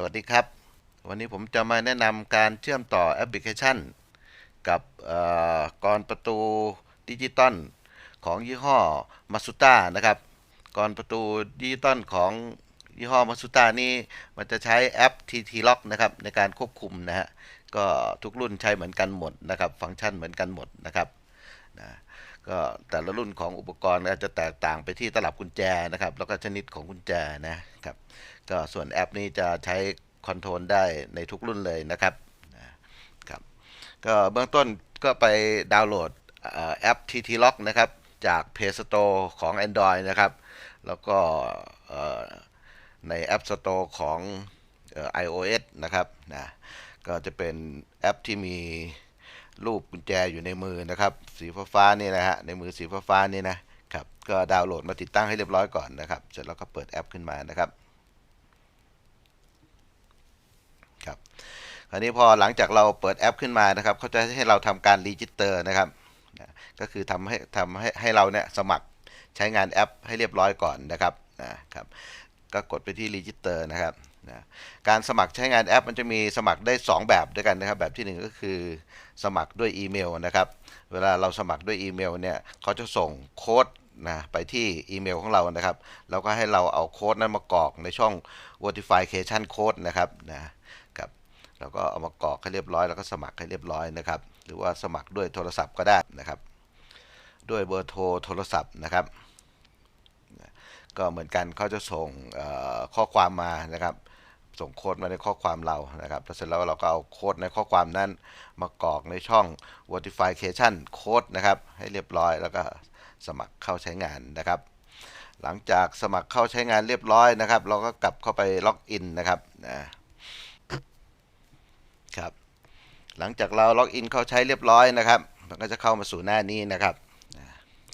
สวัสดีครับ วันนี้ผมจะมาแนะนำการเชื่อมต่อแอปพลิเคชัน กับก่อกรประตูดิจิตอลของยี่ห้อมาสุต้านะครับ กรประตูดิจิตอลของยี่ห้อมาสุต้านี่มันจะใช้แอป TT Lock นะครับในการควบคุมนะฮะก็ทุกรุ่นใช้เหมือนกันหมดนะครับ ฟังก์ชันเหมือนกันหมดนะครับนะ ก็แต่ละรุ่นของอุปกรณ์ก็จะแตกต่างไปที่ตลับกุญแจนะครับ แล้วก็ชนิดของกุญแจนะครับ ก็ส่วนแอปนี้จะใช้คอนโทรลได้ในทุกรุ่นเลยนะครับนะครับ ก็เบื้องต้นก็ไปดาวน์โหลดเอ่อแอป TT Lock นะครับ จาก Play Store ของ Android นะครับ แล้วก็ใน App Store ของเอ่อ iOS นะครับนะก็จะเป็นแอปที่มี รูปกุญแจอยู่ในมือนะครับ สีฟ้าๆนี่นะฮะในมือสีฟ้าๆนี่นะครับก็ดาวน์โหลดมาติดตั้งให้เรียบร้อยก่อนนะครับ เสร็จแล้วก็เปิดแอปขึ้นมานะครับครับคราวนี้พอหลังจากเราเปิดแอปขึ้นมานะครับเขาจะให้เราทำการรีจิสเตอร์นะครับนะก็คือทำให้ทำให้ให้เราเนี่ยสมัครใช้งานแอปให้เรียบร้อยก่อนนะครับนะครับ ก็กดไปที่รีจิสเตอร์นะครับนะการสมัครใช้งานแอปมันจะมีสมัครได้ 2 แบบด้วยกันนะครับ แบบที่ 1 ก็คือสมัครด้วยอีเมลนะครับ เวลาเราสมัครด้วยอีเมลเนี่ยเขาจะส่งโค้ดนะไปที่อีเมลของเรานะครับ แล้วก็ให้เราเอาโค้ดนั้นมากรอกในช่อง verification code นะครับนะครับแล้วก็เอามากรอกให้เรียบร้อย แล้วก็สมัครให้เรียบร้อยนะครับ หรือว่าสมัครด้วยโทรศัพท์ก็ได้นะครับ ด้วยเบอร์โทรโทรศัพท์นะครับ ก็เหมือนกันเขาจะส่งข้อความมานะครับ ส่งโค้ดมาในข้อความเรานะครับแล้วเสร็จแล้วเราก็เอาโค้ดในข้อความนั้นมากรอกในช่อง verification code นะครับ ให้เรียบร้อยแล้วก็สมัครเข้าใช้งานนะครับ หลังจากสมัครเข้าใช้งานเรียบร้อยนะครับ เราก็กลับเข้าไปล็อกอินนะครับนะครับ หลังจากเราล็อกอินเข้าใช้เรียบร้อยนะครับมันก็จะเข้ามาสู่หน้านี้นะครับนะ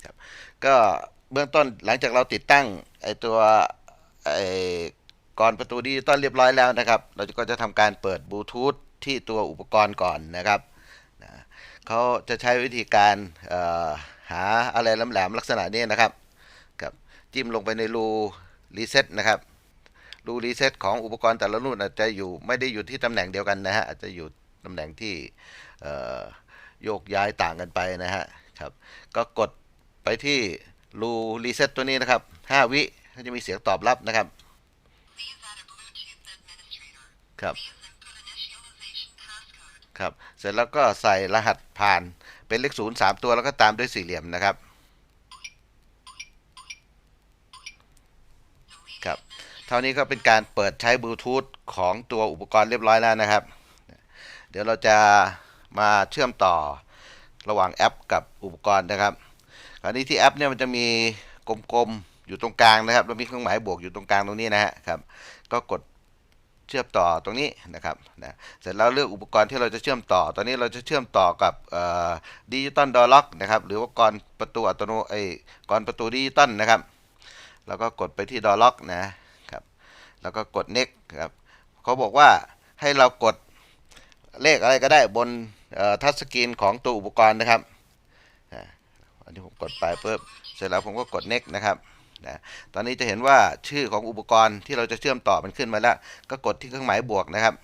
ครับก็ เบื้องต้นหลังจากเราติดตั้งไอตัวไอก่อนประตูดิจิตอลเรียบร้อยแล้วนะครับ เราก็จะทำการเปิดบลูทูธที่ตัวอุปกรณ์ก่อนนะครับนะเขาจะใช้วิธีการหาอะไรแหลมๆลักษณะนี้นะครับกับจิ้มลงไปในรูรีเซ็ตนะครับรูรีเซ็ตของอุปกรณ์แต่ละรุ่นอาจจะอยู่ไม่ได้อยู่ที่ตำแหน่งเดียวกันนะฮะอาจจะอยู่ตำแหน่งที่โยกย้ายต่างกันไปนะฮะครับก็กดไปที่ รูรีเซ็ตตัวนี้นะครับ 5 วิก็จะมีเสียงตอบรับนะครับครับครับ เสร็จแล้วก็ใส่รหัสผ่านเป็นเลขศูนย์สามตัวแล้วก็ตามด้วยสี่เหลี่ยมนะครับ ครับ เท่านี้ก็เป็นการเปิดใช้บลูทูธของตัวอุปกรณ์เรียบร้อยแล้วนะครับ เดี๋ยวเราจะมาเชื่อมต่อระหว่างแอปกับอุปกรณ์นะครับ คราวนี้ที่แอปเนี่ยมันจะมีกลมๆอยู่ตรงกลางนะครับแล้วมีเครื่องหมายบวกอยู่ตรงกลางตรงนี้นะฮะครับ ก็กดเชื่อมต่อตรงนี้นะครับนะเสร็จแล้วเลือกอุปกรณ์ที่เราจะเชื่อมต่อ ตอนนี้เราจะเชื่อมต่อกับดิจิตอลดอล็อกนะครับ หรือว่ากรประตูอัตโนไอ้กรประตูดิจิตอลนะครับ แล้วก็กดไปที่ดอล็อกนะครับ แล้วก็กด next ครับเขาบอกว่าให้เรากดเลขอะไรก็ได้บนทัชสกรีนของตัวอุปกรณ์นะครับ อันนี้ผมกดไปปุ๊บเสร็จแล้วผมก็กด next นะครับนะตอนนี้จะเห็นว่าชื่อของอุปกรณ์ที่เราจะเชื่อมต่อมันขึ้นมาแล้ว ก็กดที่เครื่องหมายบวกนะครับ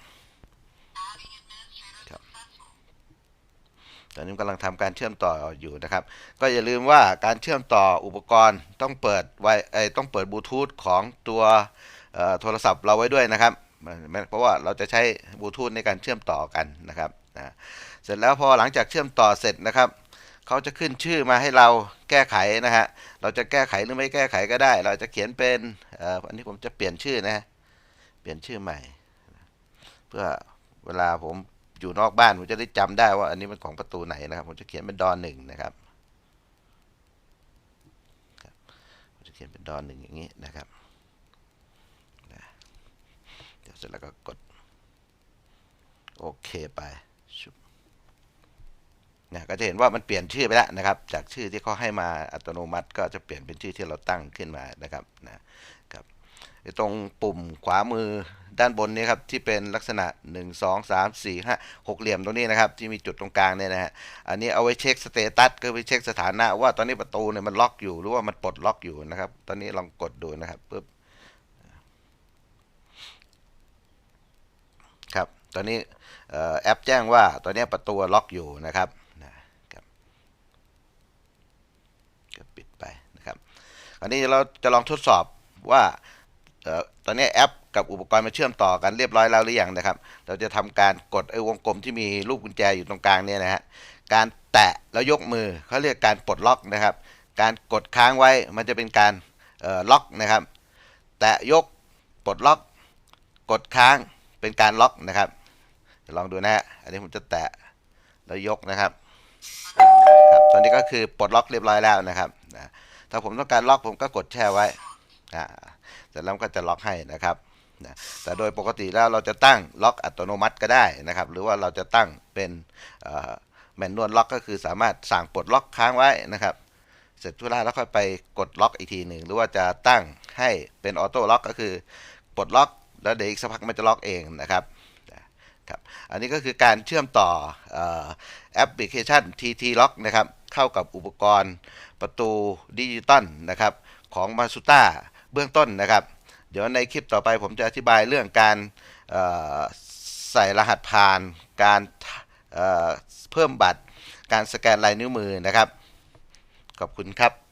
ตอนนี้กำลังทำการเชื่อมต่ออยู่นะครับ ก็อย่าลืมว่าการเชื่อมต่ออุปกรณ์ต้องเปิดไว้ไอต้องเปิดบลูทูธของตัวโทรศัพท์เราไว้ด้วยนะครับ เพราะว่าเราจะใช้บลูทูธในการเชื่อมต่อกันนะครับนะเสร็จแล้วพอหลังจากเชื่อมต่อเสร็จนะครับ เขาจะขึ้นชื่อมาให้เราแก้ไขนะฮะ เราจะแก้ไขหรือไม่แก้ไขก็ได้ เราจะเขียนเป็นอันนี้ผมจะเปลี่ยนชื่อนะฮะเปลี่ยนชื่อใหม่ เพื่อเวลาผมอยู่นอกบ้านผมจะได้จำได้ว่าอันนี้มันของประตูไหนนะครับ ผมจะเขียนเป็นดอนหนึ่งนะครับผมจะเขียนเป็นดอนหนึ่งอย่างนี้นะครับเดี๋ยวเสร็จแล้วก็กดโอเคไปชุบ นะก็จะเห็นว่ามันเปลี่ยนชื่อไปแล้วนะครับ จากชื่อที่เขาให้มาอัตโนมัติ ก็จะเปลี่ยนเป็นชื่อที่เราตั้งขึ้นมานะครับนะครับตรงปุ่มขวามือด้านบนนี้ครับที่เป็นลักษณะ 1 2 3 4 5 6 เหลี่ยมตรงนี้นะครับที่มีจุดตรงกลางเนี่ยนะฮะอันนี้เอาไว้เช็คสเตตัสก็ไว้เช็คสถานะว่าตอนนี้ประตูเนี่ยมันล็อกอยู่หรือว่ามันปลดล็อกอยู่นะครับ ตอนนี้ลองกดดูนะครับปุ๊บครับตอนนี้แอปแจ้งว่าตอนนี้ประตูล็อกอยู่นะครับ ก็ปิดไปนะครับอันนี้เราจะลองทดสอบว่าออตอนนี้แอปกับอุปกรณ์มาเชื่อมต่อกันเรียบร้อยแล้วหรือยังนะครับ เราจะทำการกดไอ้วงกลมที่มีรูปกุญแจอยู่ตรงกลางเนี่ยนะฮะ การแตะแล้วยกมือเขาเรียกการปลดล็อกนะครับ การกดค้างไว้มันจะเป็นการออล็อกนะครับ แตะยกปลดล็อก กดค้างเป็นการล็อกนะครับลองดูนะฮะ อันนี้ผมจะแตะแล้วยกนะครับ ครับตอนนี้ก็คือปลดล็อกเรียบร้อยแล้วนะครับนะถ้าผมต้องการล็อกผมก็กดแช่ไว้อ่าเสร็จแล้วก็จะล็อกให้นะครับนะแต่โดยปกติแล้วเราจะตั้งล็อกอัตโนมัติก็ได้นะครับ หรือว่าเราจะตั้งเป็นแมนนวลล็อกก็คือสามารถสั่งปลดล็อกค้างไว้นะครับ เสร็จธุระแล้วค่อยไปกดล็อกอีกทีหนึ่งหรือว่าจะตั้งให้เป็นออโต้ล็อกก็คือปลดล็อกแล้วเดี๋ยวอีกสักพักมันจะล็อกเองนะครับ ครับ อันนี้ก็คือการเชื่อมต่ออแอปพลิเคชัน TT Lock นะครับ เข้ากับอุปกรณ์ประตูดิจิตอลนะครับของ m a s u t a เบื้องต้นนะครับ เดี๋ยวในคลิปต่อไปผมจะอธิบายเรื่องการใส่รหัสผ่าน การเเพิ่มบัตร การสแกนลายนิ้วมือนะครับ ขอบคุณครับ